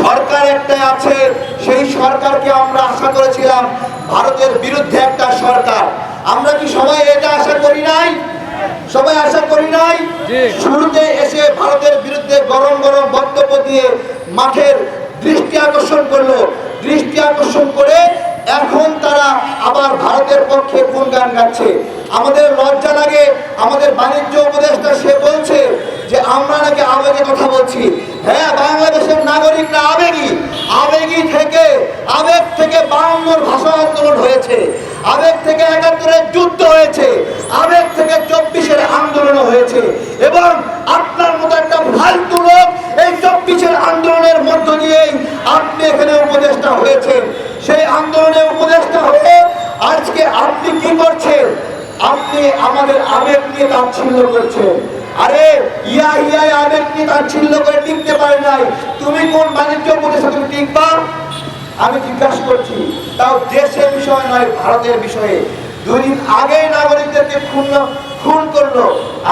সরকার একটা আছে সেই সরকারকে আমরা আশা করেছিলাম ভারতের বিরুদ্ধে একটা সরকার। আমরা কি সবাই এটা আশা করি নাই? সবাই আশা করি নাই? শুরুতে এসে ভারতের বিরুদ্ধে গরম গরম বক্তব্য দিয়ে মাঠের দৃষ্টি আকর্ষণ করল। দৃষ্টি আকর্ষণ করে এখন তারা আবার ভারতের পক্ষে কোন গান গাচ্ছে। আমাদের লজ্জা লাগে আমাদের বাণিজ্য উপদেষ্টা সে বলছে যে আমরা নাকি আবেগে কথা বলছি। হ্যাঁ বাংলাদেশের নাগরিকরা আবেগী আবেগী থেকে আবেগ থেকে বায়ান্নর ভাষা আন্দোলন হয়েছে। আবেগ থেকে একাত্তরের যুদ্ধ হয়েছে। আবেগ থেকে চব্বিশের আন্দোলন হয়েছে। এবং আপনার মতো একটা ফালতু লোক এই চব্বিশের আন্দোলনের মধ্য দিয়েই আপনি এখানে উপদেষ্টা হয়েছেন। সেই আন্দোলনে উপদেষ্টা হয়ে আজকে আপনি কি করছেন? আপনি আমাদের আবেগ নিয়ে তাচ্ছিল্য করছেন। আরে, ইয়া ইয়া আবেগ নিয়ে তাচ্ছিল্য করে টিকতে পারে নাই। তুমি কোন বাণিজ্য উপদেষ্টা তুমি টিকবা? আমি জিজ্ঞাসা করছি, তাও দেশের বিষয় নয়, ভারতের বিষয়ে। দুই দিন আগেই নাগরিকদেরকে খুন খুন করল।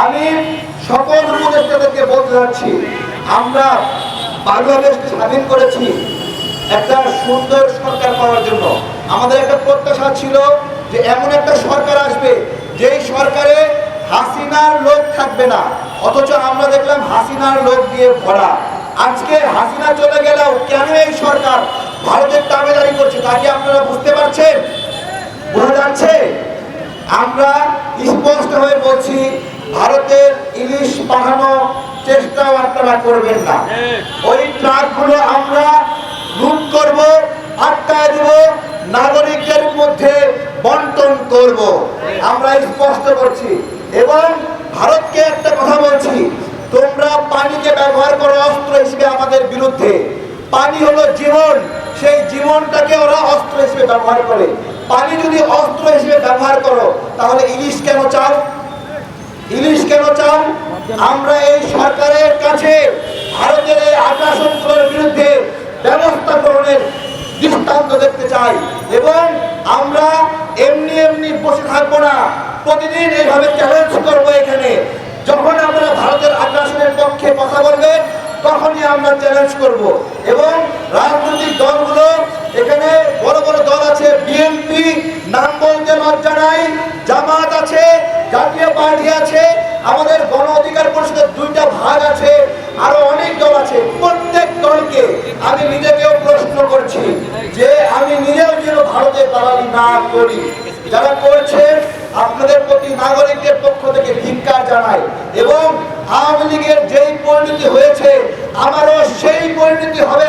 আমি সকল উপদেষ্টাদেরকে বলতে যাচ্ছি, আমরা বাংলাদেশকে স্বাধীন করেছি একটা সুন্দর সরকার পাওয়ার জন্য। আমাদের একটা প্রত্যাশা ছিল যে এমন একটা সরকার আসবে, যেই সরকারে হাসিনার লোক থাকবে না। অথচ আমরা দেখলাম হাসিনার লোক দিয়ে ভরা। আজকে হাসিনা চলে গেলেও কেন এই সরকার ভারতের দাবেদারি করছে, তা কি আপনারা বুঝতে পারছেন? বোঝা যাচ্ছে? আমরা স্পষ্ট হয়ে বলছি, ভারতের ইলিশ পাঠানো চেষ্টাও আপনারা করবেন না। ওই ট্রাকগুলো আমরা লুট করব, আটকায় দেব, নাগরিকদের মধ্যে বন্টন করব। আমরা স্পষ্ট করছি। এবং ভারতকে একটা কথা বলছি, তোমরা পানিকে ব্যবহার করো অস্ত্র হিসেবে আমাদের বিরুদ্ধে। পানি হলো জীবন। সেই জীবনটাকে ওরা অস্ত্র হিসেবে ব্যবহার করে। পানি যদি অস্ত্র হিসেবে ব্যবহার করো, তাহলে ইলিশ কেন চাও ইলিশ কেন চাও আমরা এই সরকারের কাছে ভারতের এই আগ্রাসনগুলোর বিরুদ্ধে ব্যবস্থা গ্রহণের দৃষ্টান্ত দেখতে চাই। এবং আমরা এমনি এমনি বসে থাকব না। প্রতিদিন এইভাবে চ্যালেঞ্জ করব এখানে। যখন আমরা আমরা চ্যালেঞ্জ করব। এবং রাজনৈতিক দলগুলো, এখানে বড় বড় দল আছে বিএনপি নাম বলতে লজ্জা নাই জামাত আছে, জাতীয় পার্টি আছে, আমাদের গণ অধিকার পরিষদের দুইটা ভাগ আছে, আরও অনেক দল আছে। প্রত্যেক দলকে আমি নিজেকেও প্রশ্ন করছি যে আমি নিজেও যেন ভারতে দালালি না করি। যারা করছেন আপনাদের প্রতি নাগরিকদের পক্ষ থেকে ধিক্কার জানাই। এবং আওয়ামী লীগের যেই পরিণতি হয়েছে আমারও সেই পরিণতি হবে